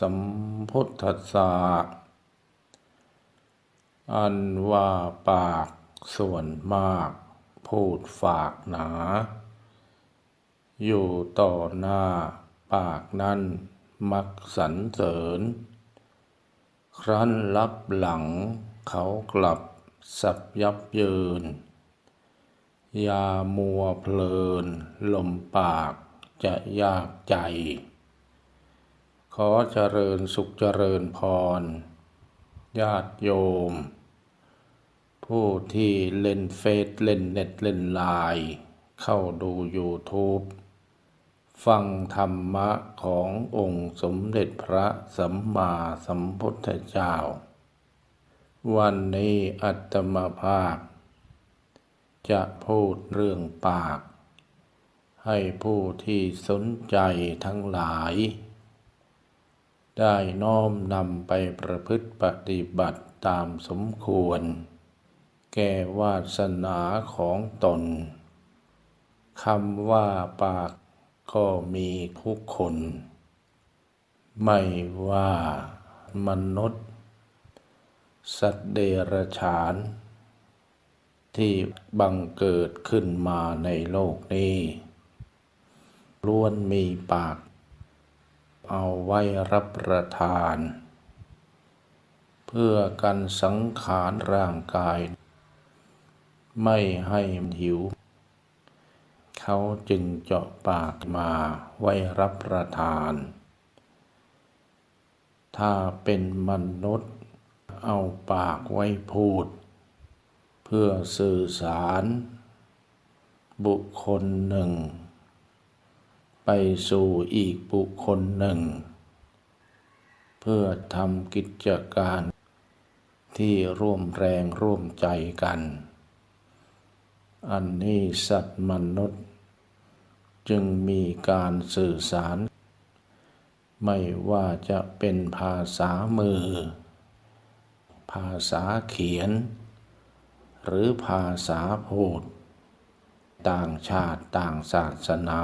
สัมพุทธัสสะอันว่าปากส่วนมาก พูดฝากหนา อยู่ต่อหน้าปากนั้นมักสรรเสริญ ครั้นรับหลังเขากลับสับยับเยิน ยามัวเพลิน ลมปากจะยากใจ ขอเจริญสุขเจริญพร ญาติโยม ผู้ที่เล่นเฟซเล่นเน็ตเล่นไลน์เข้าดู YouTube ฟังธรรมะขององค์สมเด็จพระสัมมาสัมพุทธเจ้า วันนี้อัตมภาพ จะพูดเรื่องปาก ให้ผู้ที่สนใจทั้งหลาย ได้น้อมนำไปประพฤติปฏิบัติตามสมควร แก่วาสนาของตนคำว่าปากก็มีทุกคน ไม่ว่ามนุษย์ สัตว์เดรัจฉาน ที่บังเกิดขึ้นมาในโลกนี้ล้วนมีปาก เอาไว้รับประทาน เพื่อกันสังขารร่างกาย ไม่ให้หิว เขาจึงเจาะปากมาไว้รับประทาน ถ้าเป็นมนุษย์เอาปากไว้พูด เพื่อสื่อสาร บุคคลหนึ่ง ไปสู่อีกบุคคลหนึ่ง เพื่อทำกิจการที่ร่วมแรงร่วมใจกัน อันนี้สัตว์มนุษย์ จึงมีการสื่อสาร ไม่ว่าจะเป็นภาษามือ ภาษาเขียน หรือภาษาพูด ต่างชาติต่างศาสนา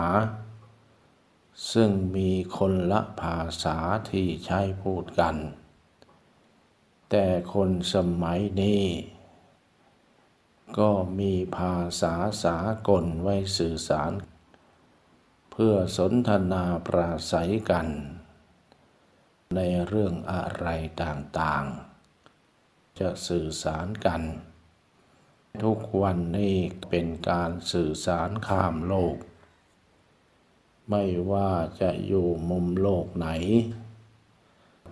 ซึ่งมีคนละภาษาที่ใช้พูดกัน แต่คนสมัยนี้ ก็มีภาษาสากลไว้สื่อสาร เพื่อสนทนาปราศัยกัน ในเรื่องอะไรต่างๆ จะสื่อสารกัน ทุกวันนี้เป็นการสื่อสารข้ามโลก ไม่ว่าจะอยู่มุมโลกไหน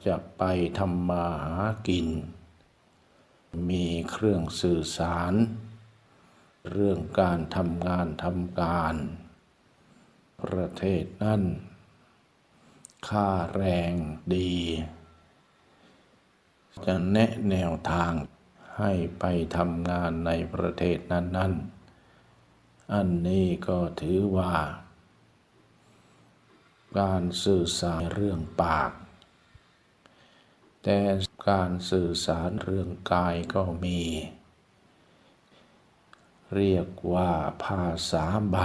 จะไปทำมาหากิน มีเครื่องสื่อสาร เรื่องการทำงานทำการ ประเทศนั้นค่าแรงดี จะแนะแนวทางให้ไปทำงานในประเทศนั้น ๆ อันนี้ก็ถือว่า การสื่อสารเรื่องปาก แต่การสื่อสารเรื่องกายก็มี เรียกว่าภาษาใบ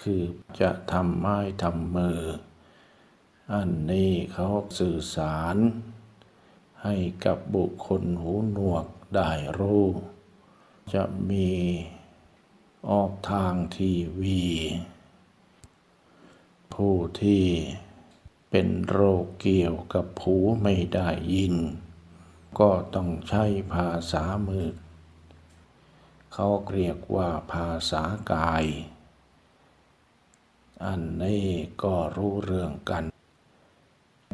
คือจะทำไม้ทำมือ อันนี้เขาสื่อสาร ให้กับบุคคลหูหนวกได้รู้ จะมีออกทางทีวี ผู้ที่เป็นโรคเกี่ยวกับหูไม่ได้ยิน ก็ต้องใช้ภาษามือเขาเรียกว่าภาษากาย อันนี้ก็รู้เรื่องกัน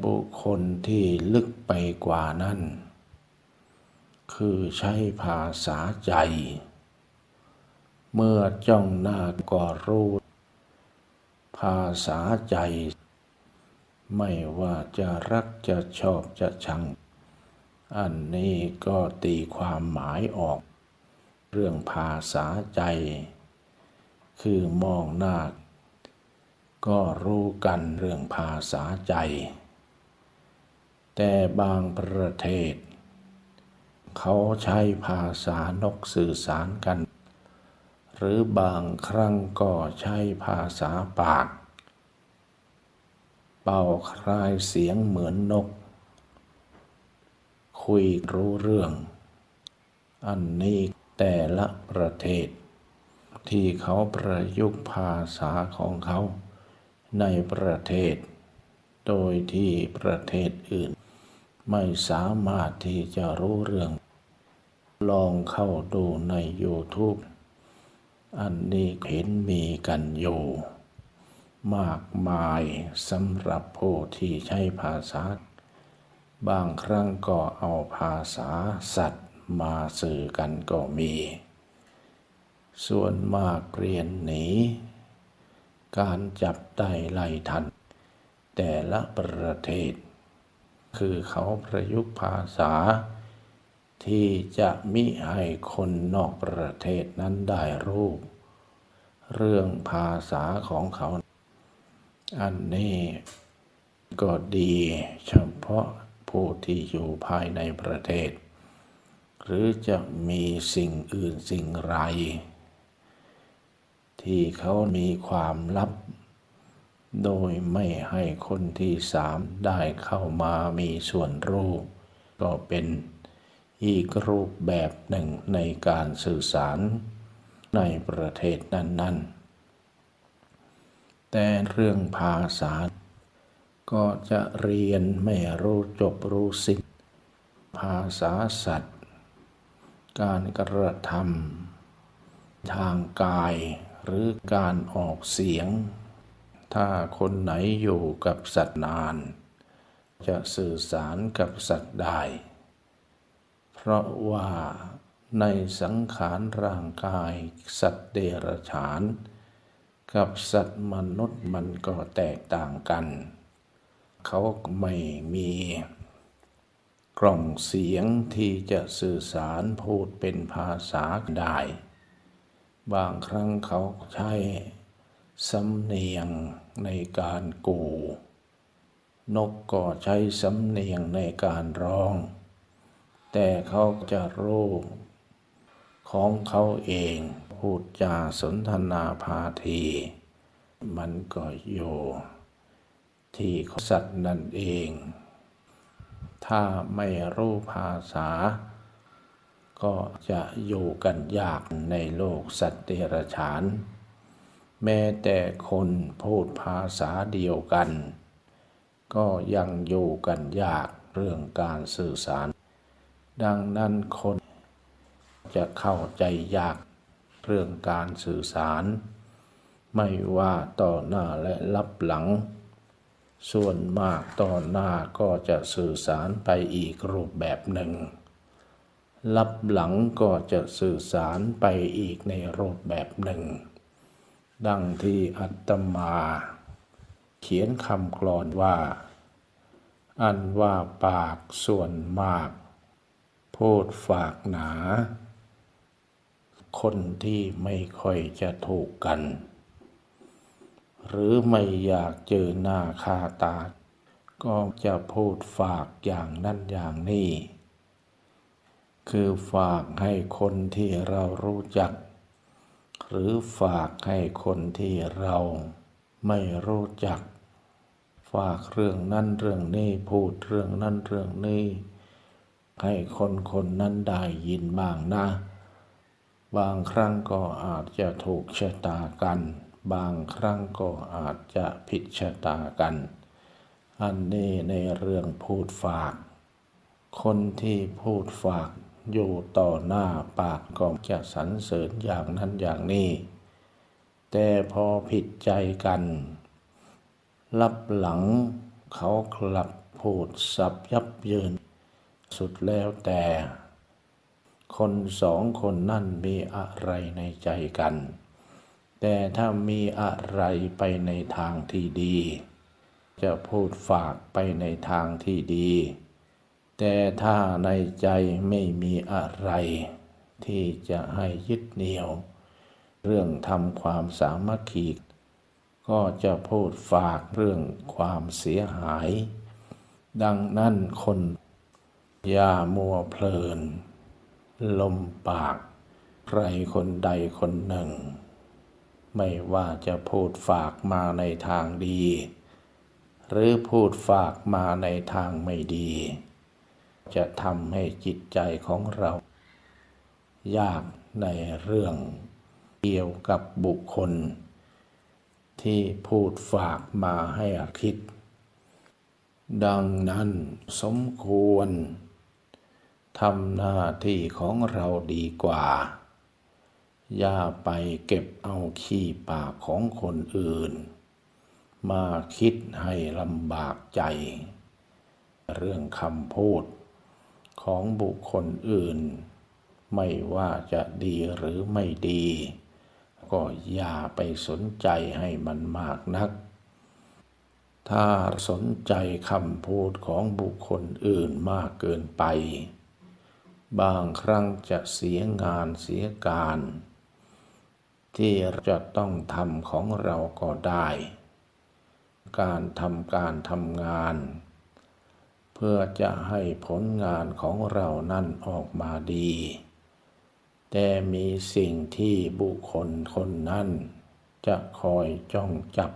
บุคคลที่ลึกไปกว่านั้น คือใช้ภาษาใจ เมื่อจ้องหน้าก็รู้ ภาษาใจ ไม่ว่าจะรักจะชอบจะชัง อันนี้ก็ตีความหมายออก เรื่องภาษาใจ คือมองหน้า ก็รู้กันเรื่องภาษาใจ แต่บางประเทศ เขาใช้ภาษานกสื่อสารกัน หรือบางครั้งก็ใช้ภาษาปาก เป่าคลายเสียงเหมือนนก คุยรู้เรื่อง อันนี้แต่ละประเทศ ที่เขาประยุกต์ภาษาของเขาในประเทศ โดยที่ประเทศอื่น ไม่สามารถที่จะรู้เรื่อง ลองเข้าดูใน YouTube อันนี้เห็นมีกันอยู่มากมายสำหรับผู้ที่ใช้ภาษา บางครั้งก็เอาภาษาสัตว์มาสื่อกันก็มี ส่วนมากเรียนหนี การจับได้ไล่ทัน แต่ละประเทศ คือเขาประยุกต์ภาษา ที่จะมิให้คนนอกประเทศนั้นได้รู้เรื่องภาษาของเขา อันนี้ก็ดีเฉพาะผู้ที่อยู่ภายในประเทศ หรือจะมีสิ่งอื่นสิ่งไร ที่เขามีความลับ โดยไม่ให้คนที่สามได้เข้ามามีส่วนรู้ ก็เป็น อีกรูปแบบหนึ่งในการสื่อสารในประเทศนั้น ๆ แต่เรื่องภาษา ก็จะเรียนไม่รู้จบรู้สิ้นภาษาสัตว์ การกระทำทางกายหรือการออกเสียง ถ้าคนไหนอยู่กับสัตว์นาน จะสื่อสารกับสัตว์ได้ เพราะว่าในสังขารร่างกาย สัตว์เดรัจฉาน กับสัตว์มนุษย์มันก็แตกต่างกัน เขาไม่มีกล่องเสียงที่จะสื่อสารพูดเป็นภาษาได้ บางครั้งเขาใช้สำเนียงในการกู นกก็ใช้สำเนียงในการร้อง แต่เขาจะรู้ของเขาเอง พูดจาสนทนาพาที มันก็อยู่ที่สัตว์นั่นเอง ถ้าไม่รู้ภาษา ก็จะอยู่กันยากในโลกสัตว์เดรัจฉาน แม้แต่คนพูดภาษาเดียวกัน ก็ยังอยู่กันยากเรื่องการสื่อสาร ดังนั้นคนจะเข้าใจยากเรื่องการสื่อสาร ไม่ว่าต่อหน้าและรับหลัง ส่วนมากต่อหน้าก็จะสื่อสารไปอีกรูปแบบหนึ่ง รับหลังก็จะสื่อสารไปอีกในรูปแบบหนึ่ง ดังที่อัตมาเขียนคำกลอนว่า อันว่าปากส่วนมาก พูดฝากหนา คนที่ไม่ค่อยจะถูกกัน หรือไม่อยากเจอหน้าคาตา ก็จะพูดฝากอย่างนั้นอย่างนี้ คือฝากให้คนที่เรารู้จัก หรือฝากให้คนที่เราไม่รู้จัก ฝากเรื่องนั้นเรื่องนี้พูดเรื่องนั้นเรื่องนี้ ให้คนคนนั้นได้ยินบ้างนะ บางครั้งก็อาจจะถูกชะตากัน บางครั้งก็อาจจะผิดชะตากัน อันนี้ในเรื่องพูดฝาก คนที่พูดฝากอยู่ต่อหน้าปากก็จะสรรเสริญอย่างนั้นอย่างนี้ แต่พอผิดใจกันรับหลังเขากลับพูดสับยับเยิน สุดแล้วแต่ คนสองคนนั่นมีอะไรในใจกัน แต่ถ้ามีอะไรไปในทางที่ดี จะพูดฝากไปในทางที่ดี แต่ถ้าในใจไม่มีอะไร ที่จะให้ยึดเหนี่ยว เรื่องทำความสามัคคีก็จะพูดฝากเรื่องความเสียหาย ดังนั้นคน อย่ามัวเพลิน ลมปาก ใครคนใดคนหนึ่ง ไม่ว่าจะพูดฝากมาในทางดี หรือพูดฝากมาในทางไม่ดี จะทำให้จิตใจของเรา ยากในเรื่องเกี่ยวกับบุคคล ที่พูดฝากมาให้คิด ดังนั้นสมควร ทำหน้าที่ของเราดีกว่า อย่าไปเก็บเอาขี้ปากของคนอื่น มาคิดให้ลำบากใจ เรื่องคำพูดของบุคคลอื่น ไม่ว่าจะดีหรือไม่ดี ก็อย่าไปสนใจให้มันมากนัก ถ้าสนใจคำพูดของบุคคลอื่นมากเกินไป บางครั้งจะเสียงานเสียการ ที่จะต้องทำของเราก็ได้ การทำการทำงาน เพื่อจะให้ผลงานของเรานั่นออกมาดี แต่มีสิ่งที่บุคคลคนนั้นจะคอยจ้องจับ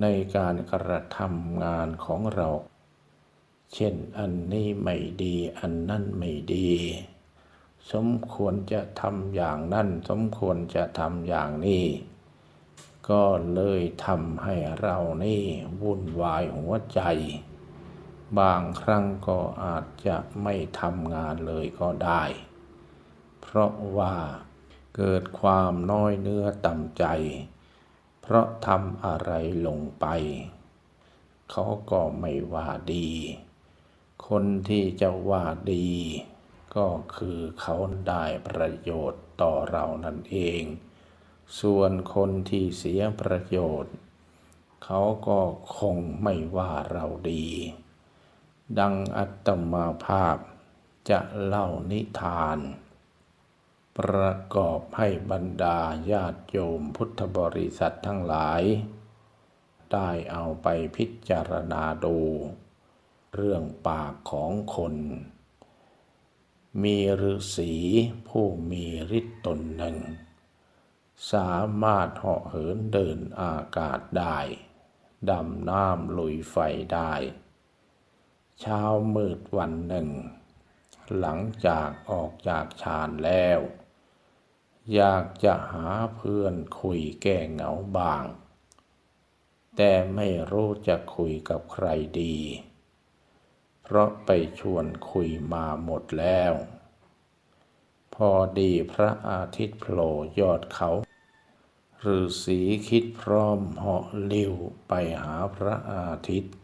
ในการกระทำงานของเรา เช่นอันนี้ไม่ดี อันนั้นไม่ดี สมควรจะทำอย่างนั้น สมควรจะทำอย่างนี้ ก็เลยทำให้เรานี่วุ่นวายหัวใจ บางครั้งก็อาจจะไม่ทำงานเลยก็ได้ เพราะว่าเกิดความน้อยเนื้อต่ำใจ เพราะทำอะไรลงไป เขาก็ไม่ว่าดี คนที่จะว่าดี ก็คือเขาได้ประโยชน์ต่อเรานั่นเอง ส่วนคนที่เสียประโยชน์ เขาก็คงไม่ว่าเราดี ดังอัตมาภาพจะเล่านิทาน ประกอบให้บรรดาญาติโยมพุทธบริษัททั้งหลาย ได้เอาไปพิจารณาดู เรื่องปากของคน มีฤาษีผู้มีฤทธิ์ตนหนึ่ง สามารถเหาะเหินเดินอากาศได้ ดำน้ำลุยไฟได้เช้ามืดวันหนึ่ง หลังจากออกจากฌานแล้ว อยากจะหาเพื่อนคุยแก้เหงาบ้าง แต่ไม่รู้จะคุยกับใครดี เพราะไปชวนคุยมาหมดแล้ว พอดีพระอาทิตย์โผล่ยอดเขาฤาษีคิดพร้อมเหาะลิ้วไปหาพระอาทิตย์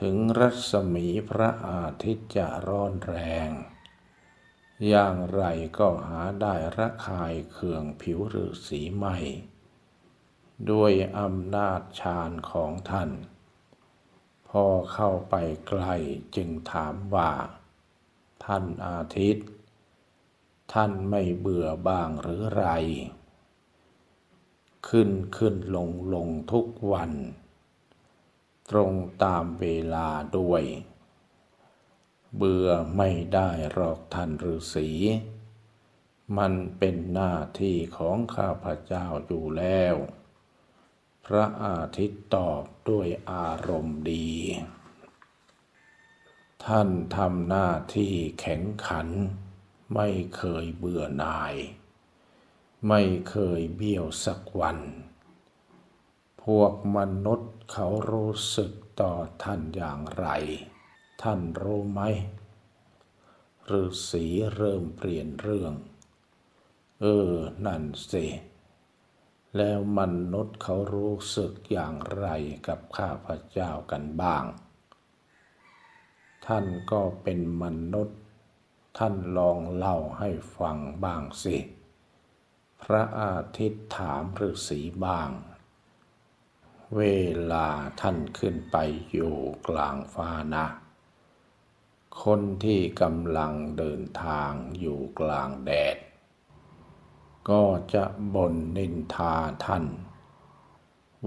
ถึงรัศมีพระอาทิตย์จะร้อนแรง อย่างไรก็หาได้ระคายเคืองผิวฤาษีไม่ ด้วยอำนาจฌานของท่าน พอเข้าไปใกล้จึงถามว่า ท่านอาทิตย์ ท่านไม่เบื่อบ้างหรือไร ขึ้นขึ้นลงลงทุกวัน ตรงตามเวลาด้วย เบื่อไม่ได้หรอกท่านฤาษีมันเป็นหน้าที่ของข้าพเจ้าอยู่แล้ว พระอาทิตย์ตอบด้วยอารมณ์ดี ท่านทำหน้าที่แข็งขัน ไม่เคยเบื่อหน่าย ไม่เคยเบี้ยวสักวัน พวกมนุษย์เขารู้สึกต่อท่านอย่างไร ท่านรู้ไหมฤาษีเริ่มเปลี่ยนเรื่อง เออ นั่นสิ แล้วมนุษย์เขารู้สึกอย่างไรกับข้าพเจ้ากันบ้าง ท่านก็เป็นมนุษย์ ท่านลองเล่าให้ฟังบ้างสิ พระอาทิตย์ถามฤาษีบ้าง เวลาท่านขึ้นไปอยู่กลางฟ้านะ คนที่กำลังเดินทางอยู่กลางแดด ก็จะบ่นนินทาท่าน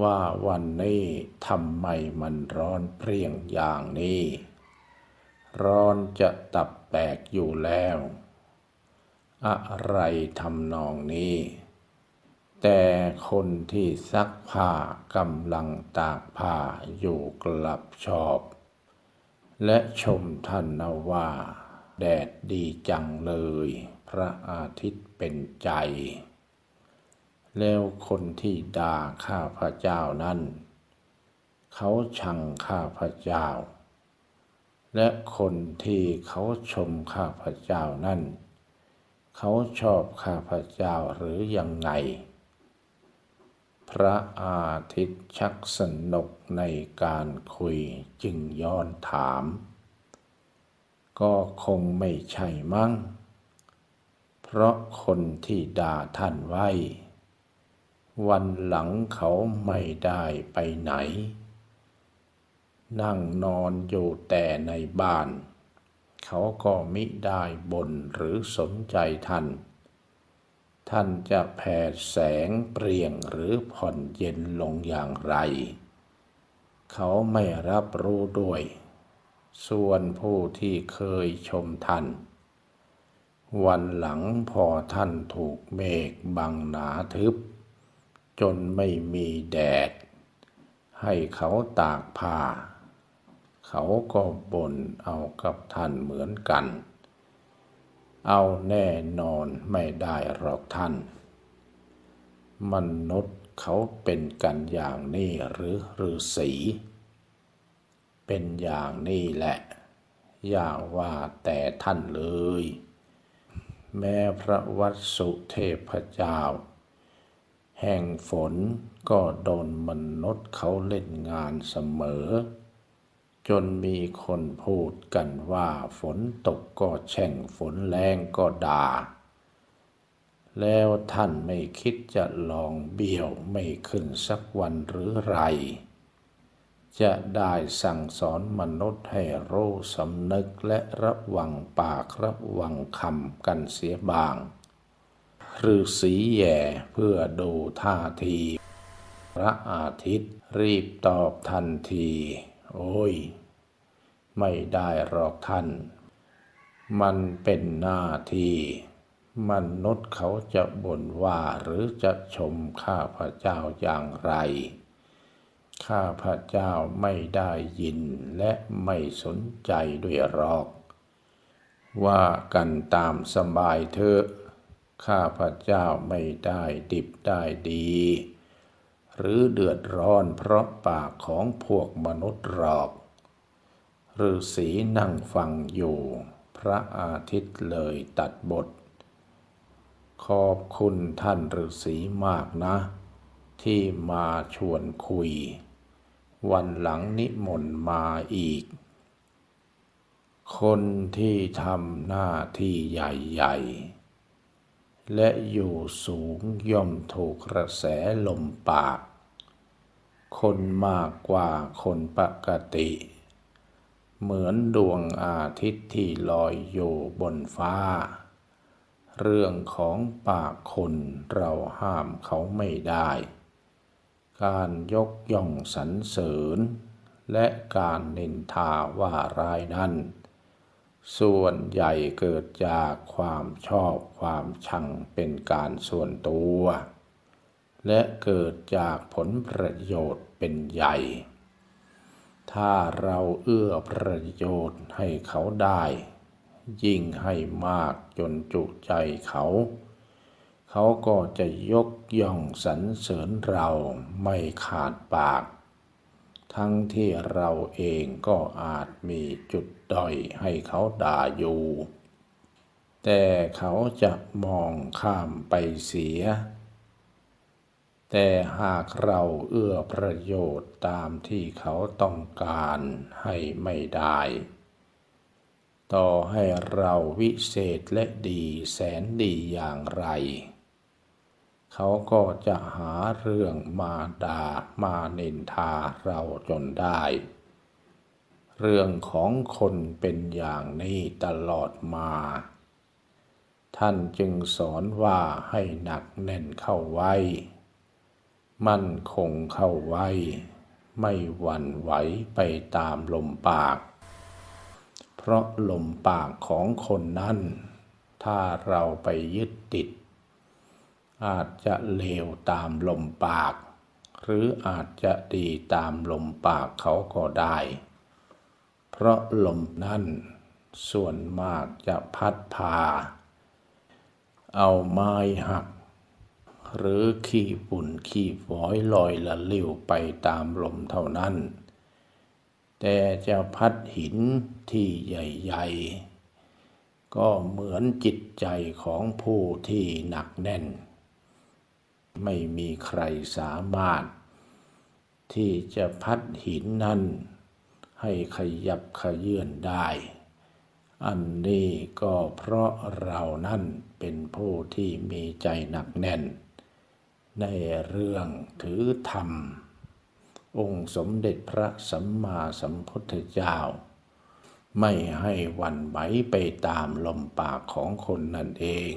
ว่าวันนี้ทำไมมันร้อนเปรี้ยงอย่างนี้ ร้อนจะตับแตกอยู่แล้ว อะไรทำนองนี้ แต่คนที่ซักผ้ากำลังตากผ้าอยู่กลับชอบ และชมท่านนะว่า แดดดีจังเลย พระอาทิตย์เป็นใจ แล้วคนที่ด่าข้าพระเจ้านั้น เขาชังข้าพระเจ้า และคนที่เขาชมข้าพระเจ้านั้น เขาชอบข้าพระเจ้าหรือยังไง พระอาทิตย์ชักสนุกในการคุยจึงย้อนถาม ก็คงไม่ใช่มั้ง เพราะคนที่ด่าท่านไว้ วันหลังเขาไม่ได้ไปไหน นั่งนอนอยู่แต่ในบ้าน เขาก็มิได้บ่นหรือสนใจท่าน ท่านจะแผดแสงเปรี่ยงหรือผ่อนเย็นลงอย่างไร เขาไม่รับรู้ด้วย ส่วนผู้ที่เคยชมท่าน วันหลังพอท่านถูกเมฆบังหนาทึบ จนไม่มีแดด ให้เขาตากผ้า เขาก็บ่นเอากับท่านเหมือนกัน เอาแน่นอนไม่ได้หรอกท่าน มนุษย์เขาเป็นกันอย่างนี้หรือฤาษีเป็นอย่างนี้แหละ อย่าว่าแต่ท่านเลย แม้พระวัดสุเทพเจ้า แห่งฝนก็โดนมนุษย์เขาเล่นงานเสมอ จนมีคนพูดกันว่าฝนตกก็แช่งฝนแรงก็ด่า แล้วท่านไม่คิดจะลองเบี้ยวไม่ขึ้นสักวันหรือไร จะได้สั่งสอนมนุษย์ให้รู้สำนึกและระวังปากระวังคำกันเสียบางฤาษีแย่เพื่อดูท่าที พระอาทิตย์รีบตอบทันที โอ้ย ไม่ได้หรอกท่าน มันเป็นหน้าที่มนุษย์เขาจะบ่นว่าหรือจะชมข้าพระเจ้าอย่างไร ข้าพระเจ้าไม่ได้ยินและไม่สนใจด้วยหรอก ว่ากันตามสบายเถอะข้าพระเจ้าไม่ได้ดิบได้ดี หรือเดือดร้อนเพราะปากของพวกมนุษย์หรอกฤาษีนั่งฟังอยู่ พระอาทิตย์เลยตัดบท ขอบคุณท่านฤาษีมากนะ ที่มาชวนคุย วันหลังนิมนต์มาอีก คนที่ทำหน้าที่ใหญ่ๆ และอยู่สูงย่อมถูกกระแสลมปาก คนมากกว่าคนปกติ เหมือนดวงอาทิตย์ที่ลอยอยู่บนฟ้า เรื่องของปากคนเราห้ามเขาไม่ได้ การยกย่องสรรเสริญ และการนินทาว่าร้ายนั้น ส่วนใหญ่เกิดจากความชอบความชังเป็นการส่วนตัว และเกิดจากผลประโยชน์เป็นใหญ่ ถ้าเราเอื้อประโยชน์ให้เขาได้ ยิ่งให้มากจนจุใจเขา เขาก็จะยกย่องสรรเสริญเราไม่ขาดปาก ทั้งที่เราเองก็อาจมีจุดด้อยให้เขาด่าอยู่ แต่เขาจะมองข้ามไปเสีย แต่หากเราเอื้อประโยชน์ตามที่เขาต้องการให้ไม่ได้ต่อให้เราวิเศษและดีแสนดีอย่างไร เขาก็จะหาเรื่องมาด่ามานินทาเราจนได้ เรื่องของคนเป็นอย่างนี้ตลอดมา ท่านจึงสอนว่าให้หนักแน่นเข้าไว้ มั่นคงเข้าไว้ ไม่หวั่นไหวไปตามลมปาก เพราะลมปากของคนนั้น ถ้าเราไปยึดติด อาจจะเลวตามลมปาก หรืออาจจะดีตามลมปากเขาก็ได้ เพราะลมนั้นส่วนมากจะพัดพา เอาไม้หัก หรือขี้ฝุ่นขี้ฝอยลอยละลิ้วไปตามลมเท่านั้น แต่จะพัดหินที่ใหญ่ๆ ก็เหมือนจิตใจของผู้ที่หนักแน่น ไม่มีใครสามารถ ที่จะพัดหินนั้นให้ขยับขยื่นได้ อันนี้ก็เพราะเรานั่นเป็นผู้ที่มีใจหนักแน่น ในเรื่องถือธรรม องค์สมเด็จพระสัมมาสัมพุทธเจ้า ไม่ให้วันไหวไปตามลมปากของคนนั่นเอง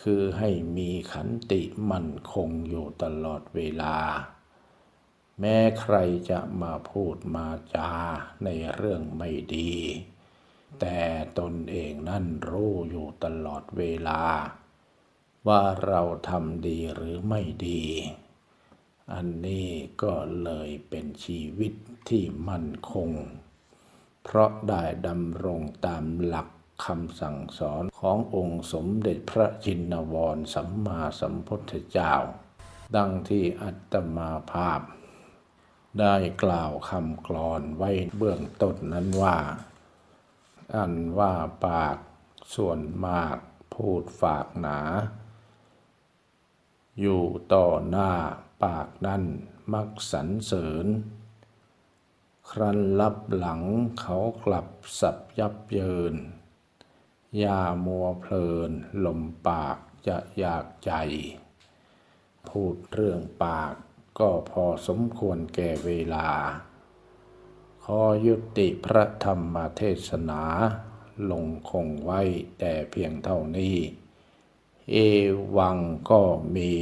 คือให้มีขันติมั่นคงอยู่ตลอดเวลา แม้ใครจะมาพูดมาจาในเรื่องไม่ดี แต่ตนเองนั่นรู้อยู่ตลอดเวลา ว่าเราทำดีหรือไม่ดี อันนี้ก็เลยเป็นชีวิตที่มั่นคง เพราะได้ดำรงตามหลัก คำสั่งสอนขององค์สมเด็จพระจินวรสัมมาสัมพุทธเจ้า ดังที่อัตมาภาพ ได้กล่าวคำกลอนไว้เบื้องต้นนั้นว่า อันว่าปากส่วนมากพูดฝากหนา อยู่ต่อหน้าปากนั่นมักสรรเสริญ ครั้นลับหลังเขากลับสับยับเยิน ยามัวเพลินลมปากจะอยากใจ พูดเรื่องปากก็พอสมควรแก่เวลา ขอยุติพระธรรมเทศนาลงคงไว้แต่เพียงเท่านี้ เอวังก็มี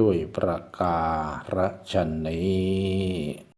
ด้วยประการฉนี้